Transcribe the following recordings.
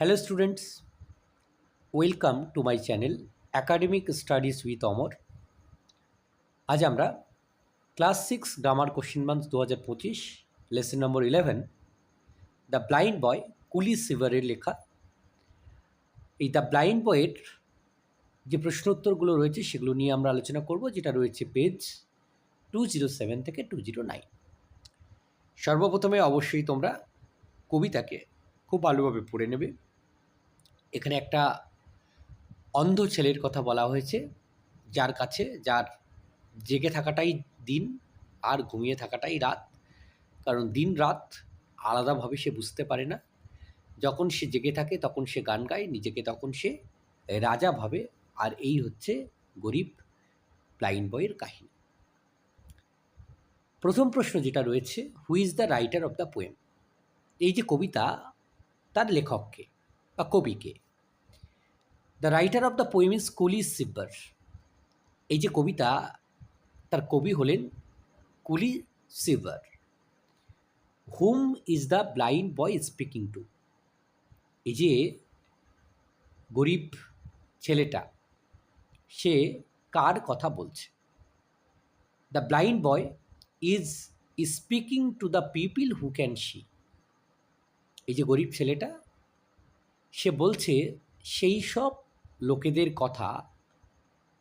Hello students welcome to my channel academic studies with Amar আজ আমরা class six grammar question month দু হাজার পঁচিশ lesson number eleven the blind boy Colley সিভারের লেখা। এই the blind বয়ের যে প্রশ্নোত্তরগুলো রয়েছে, সেগুলো নিয়ে আমরা আলোচনা করব, যেটা রয়েছে পেজ টু জিরো সেভেন থেকে টু জিরো নাইন সর্বপ্রথমে অবশ্যই তোমরা কবিতাকে খুব ভালোভাবে পড়ে নেবে। এখানে একটা অন্ধ ছেলের কথা বলা হয়েছে, যার কাছে, যার জেগে থাকাটাই দিন আর ঘুমিয়ে থাকাটাই রাত। কারণ দিন রাত আলাদাভাবে সে বুঝতে পারে না। যখন সে জেগে থাকে, তখন সে গান গায়, নিজেকে তখন সে রাজা ভাবে। আর এই হচ্ছে গরিব ব্লাইন্ড বয়ের কাহিনী। প্রথম প্রশ্ন যেটা রয়েছে who is the writer of the poem এই যে কবিতা, তার লেখককে। বা কবিকে। The writer of the poem is Colley Cibber এই যে কবিতা, তার কবি হলেন Colley Cibber whom is the blind boy speaking to এই যে গরিব ছেলেটা, সে কার কথা বলছে? The blind boy is speaking to the people who can see এই যে গরিব ছেলেটা সে বলছে, সেই সব লোকেদের কথা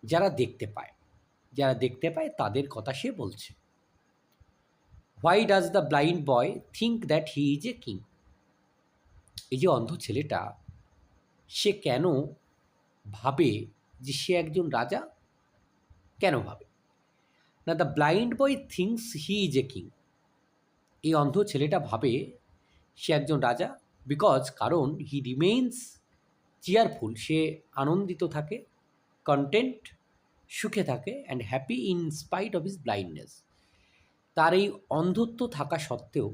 যারা দেখতে পায়, যারা দেখতে পায় তাদের কথা সে বলছে। Why does the blind boy think that he is a king এই যে অন্ধ ছেলেটা, সে কেন ভাবে যে সে একজন রাজা? কেন ভাবে? না the blind boy thinks he is a king এই অন্ধ ছেলেটা ভাবে সে একজন রাজা বিকজ কারণ হি রিমেইনস চেয়ারফুল সে আনন্দিত থাকে কন্টেন্ট সুখে থাকে and happy in spite of his blindness তার এই অন্ধত্ব থাকা সত্ত্বেও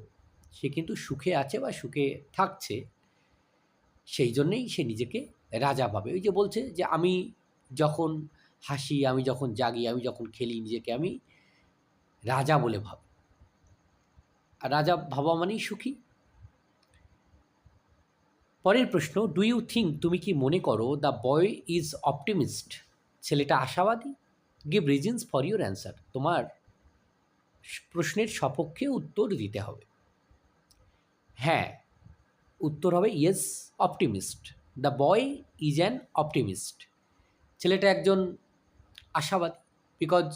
সে কিন্তু সুখে আছে বা সুখে থাকছে, সেই জন্যেই সে নিজেকে রাজা ভাবে। ওই যে বলছে যে আমি যখন হাসি, আমি যখন জাগি, আমি যখন খেলি, নিজেকে আমি রাজা বলে ভাব। রাজা ভাবা মানেই সুখী। পরের প্রশ্ন ডু ইউ থিঙ্ক তুমি কি মনে করো দ্য বয় ইজ অপটিমিস্ট ছেলেটা আশাবাদী। Give reasons for your answer তোমার প্রশ্নের সপক্ষে উত্তর দিতে হবে। হ্যাঁ উত্তর হবে yes optimist the boy is an optimist ছেলেটা একজন আশাবাদী because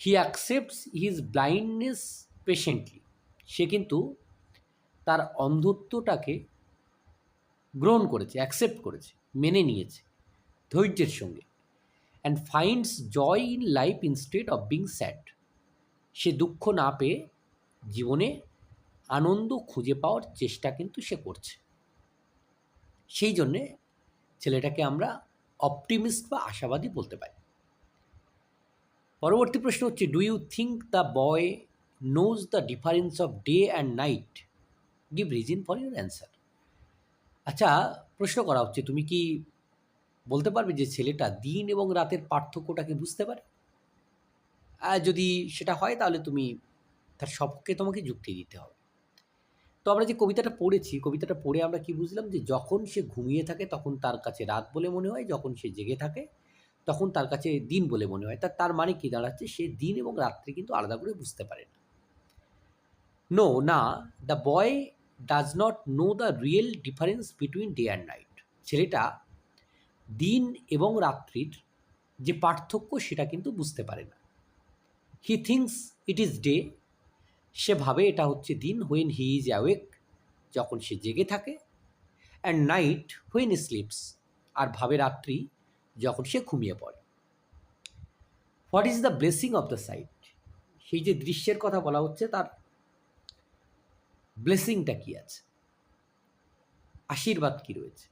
he accepts his blindness patiently সে কিন্তু তার অন্ধত্বটাকে গ্রহণ করেছে অ্যাকসেপ্ট করেছে, মেনে নিয়েছে ধৈর্যের সঙ্গে। And finds joy in life instead of being sad সে দুঃখ না পেয়ে জীবনে আনন্দ খুঁজে পাওয়ার চেষ্টা কিন্তু সে করছে। সেই জন্যে ছেলেটাকে আমরা অপটিমিস্ট বা আশাবাদী বলতে পারি। পরবর্তী প্রশ্ন হচ্ছে do you think the boy knows the difference of day and night give reason for your answer আচ্ছা প্রশ্ন করা হচ্ছে, তুমি কি বলতে পারবে যে ছেলেটা দিন এবং রাতের পার্থক্যটাকে বুঝতে পারে? যদি সেটা হয়, তাহলে তুমি তার সবকে তোমাকে যুক্তি দিতে হবে। তো আমরা যে কবিতাটা পড়েছি, কবিতাটা পড়ে আমরা কি বুঝলাম যে যখন সে ঘুমিয়ে থাকে, তখন তার কাছে রাত বলে মনে হয়, যখন সে জেগে থাকে, তখন তার কাছে দিন বলে মনে হয়। তা তার মানে কি দাঁড়াচ্ছে, সে দিন এবং রাত্রি কিন্তু আলাদা করে বুঝতে পারে না। নো না the boy does not know the real difference between day and night ছেলেটা দিন এবং রাত্রির যে পার্থক্য সেটা কিন্তু বুঝতে পারে না। He thinks it is day সে ভাবে এটা হচ্ছে দিন হোয়েন হি ইজ অ্যাওয়েক যখন সে জেগে থাকে। অ্যান্ড নাইট হোয়েন স্লিপস আর ভাবে রাত্রি যখন সে ঘুমিয়ে পড়ে। What is the blessing of the sight সেই যে দৃশ্যের কথা বলা হচ্ছে, তার ব্লেসিংটা কী আছে? আশীর্বাদ কী রয়েছে?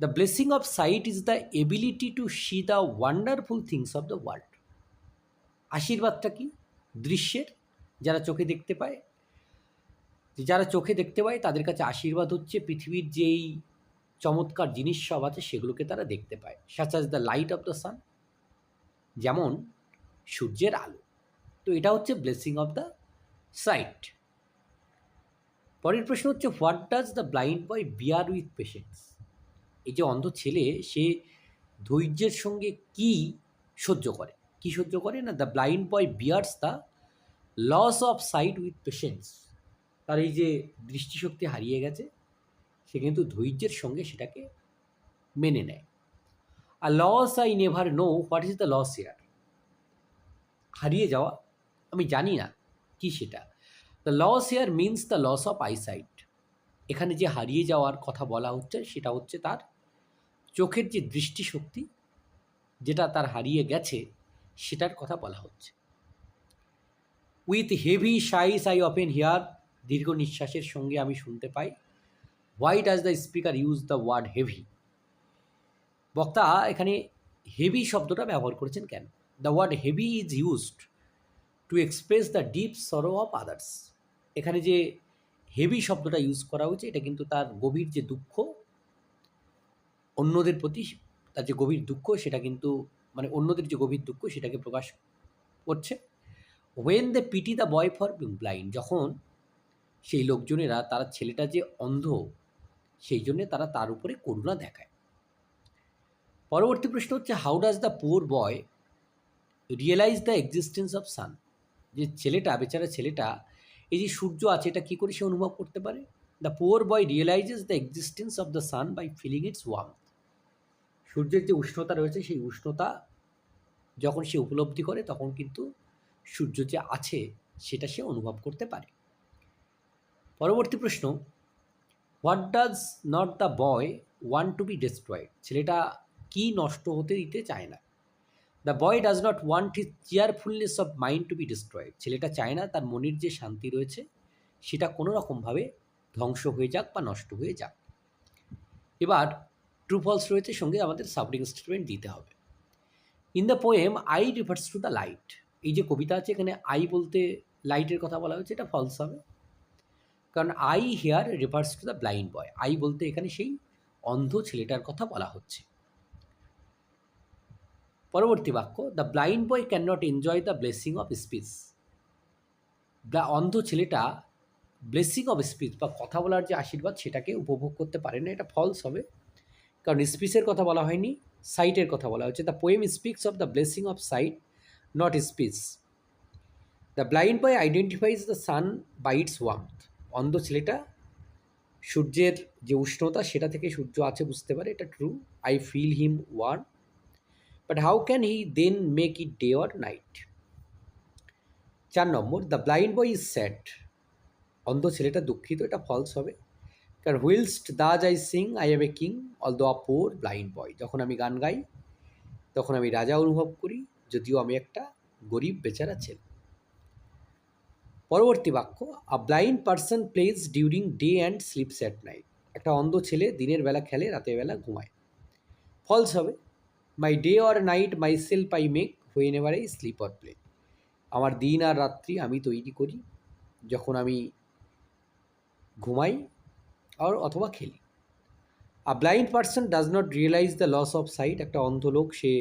The blessing of sight is the ability to see the wonderful things of the world আশীর্বাদটা কি? দৃশ্যের, যারা চোখে দেখতে পায়। যারা চোখে দেখতে পায়, তাদের কাছে আশীর্বাদ হচ্ছে পৃথিবীর যেই চমৎকার জিনিস সব আছে, সেগুলোকে তারা দেখতে পায়। Such as the light of the sun যেমন সূর্যের আলো। তো এটা হচ্ছে ব্লেসিং অফ দ্য সাইট পরের প্রশ্ন হচ্ছে what does the blind boy bear with patience এই যে অন্ধ ছেলে, সে ধৈর্যের সঙ্গে কি সহ্য করে? কি সহ্য করে না? The blind boy bears the loss of sight with patience তার এই যে দৃষ্টিশক্তি হারিয়ে গেছে, সে কিন্তু ধৈর্যের সঙ্গে সেটাকে মেনে নেয়। আর loss I never know what is the loss here হারিয়ে যাওয়া, আমি জানি না কি সেটা। The loss here means the loss of eyesight এখানে যে হারিয়ে যাওয়ার কথা বলা হচ্ছে, সেটা হচ্ছে তার চোখের যে দৃষ্টিশক্তি, যেটা তার হারিয়ে গেছে, সেটার কথা বলা হচ্ছে। With heavy sighs I often hear দীর্ঘ নিঃশ্বাসের সঙ্গে আমি শুনতে পাই why does the speaker use the word heavy বক্তা এখানে হেভি শব্দটা ব্যবহার করেছেন কেন? The word heavy is used to express the deep sorrow of others এখানে যে হেভি শব্দটা ইউজ করা হয়েছে, এটা কিন্তু তার গভীর যে দুঃখ, অন্যদের প্রতি তার যে গভীর দুঃখ, সেটা কিন্তু মানে অন্যদের যে গভীর দুঃখ, সেটাকে প্রকাশ করছে। When the pity the boy for being blind যখন সেই লোকজনেরা, তারা ছেলেটা যে অন্ধ, সেই জন্যে তারা তার উপরে করুণা দেখায়। পরবর্তী প্রশ্ন হচ্ছে how does the poor boy realise the existence of sun যে ছেলেটা, বেচারা ছেলেটা, এই যে সূর্য আছে, এটা কী করে সে অনুভব করতে পারে? The poor boy realises the existence of the sun by feeling its warm সূর্যের যে উষ্ণতা রয়েছে, সেই উষ্ণতা যখন সে উপলব্ধি করে, তখন কিন্তু সূর্য যে আছে, সেটা সে অনুভব করতে পারে। পরবর্তী প্রশ্ন what does not the boy want to be destroyed ছেলেটা কি নষ্ট হতে দিতে চায় না? The boy does not want his cheerfulness of mind to be destroyed ছেলেটা চায় না তার মনের যে শান্তি রয়েছে, সেটা কোনো রকমভাবে ধ্বংস হয়ে যাক বা নষ্ট হয়ে যাক। এবার ট্রু ফলস রয়েছে, সঙ্গে আমাদের সাবডিং স্টেটমেন্ট দিতে হবে। In the poem I refers to the light এই যে কবিতা আছে, এখানে আই বলতে লাইটের কথা বলা হয়েছে, এটা ফলস হবে। কারণ I here refers to the blind boy I বলতে এখানে সেই অন্ধ ছেলেটার কথা বলা হচ্ছে। পরবর্তী বাক্য the blind boy can not enjoy the blessing of speech the অন্ধ ছেলেটা ব্লেসিং অফ স্পিচ বা কথা বলার যে আশীর্বাদ সেটাকে উপভোগ করতে পারে না, এটা ফলস হবে। কারণ স্পিচের কথা বলা হয়নি সাইটের কথা বলা হচ্ছে the poem speaks of the blessing of sight not speech the blind boy identifies the sun by its warmth অন্ধ ছেলেটা সূর্যের যে উষ্ণতা, সেটা থেকে সূর্য আছে বুঝতে পারে, এটা true I feel him warm but how can he then make it day or night চার নম্বর the blind boy is sad অন্ধ ছেলেটা দুঃখিত, এটা ফলস হবে। কারণ whilst thus I sing I am a king all the poor blind boy যখন আমি গান গাই, তখন আমি রাজা অনুভব করি, যদিও আমি একটা গরিব বেচারা ছেলে। পরবর্তী বাক্য a blind person plays during day and sleeps at night একটা অন্ধ ছেলে দিনের বেলা খেলে, রাতের বেলা ঘুমায়। ফলস হবে। My day or night myself I make whenever I sleep or play আমার দিন আর রাত্রি আমি তৈরি করি যখন আমি ঘুমাই আর অথবা খেলি। A blind person does not realise the loss of sight একটা অন্ধ লোক, সে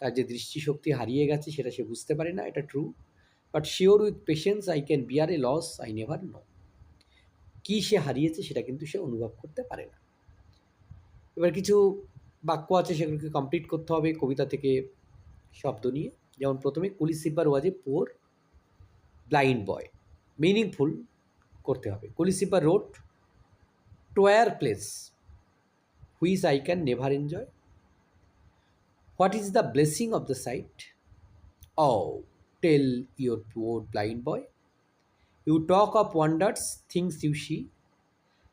তার যে দৃষ্টিশক্তি হারিয়ে গেছে, সেটা সে বুঝতে পারে না, এটা true but sure with patience I can bear a loss I never know কী সে হারিয়েছে, সেটা কিন্তু সে অনুভব করতে পারে না। এবার কিছু বাক্য আছে সেগুলোকে কমপ্লিট করতে হবে কবিতা থেকে শব্দ নিয়ে যেমন প্রথমে কুলি সিব্বার ওয়াজে পোর ব্লাইন্ড বয় মিনিংফুল করতে হবে Colley Cibber road টোয়ার place which I can never enjoy what is the blessing of the sight O tell your poor blind boy. You talk of wonders, things you see.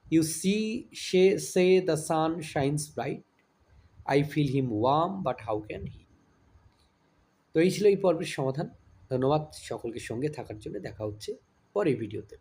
You see say, say the sun shines bright. I feel him warm but how can he তো এই ছিল এই পর্বের সমাধান। ধন্যবাদ সকলকে সঙ্গে থাকার জন্য। দেখা হচ্ছে পরের ভিডিওতে।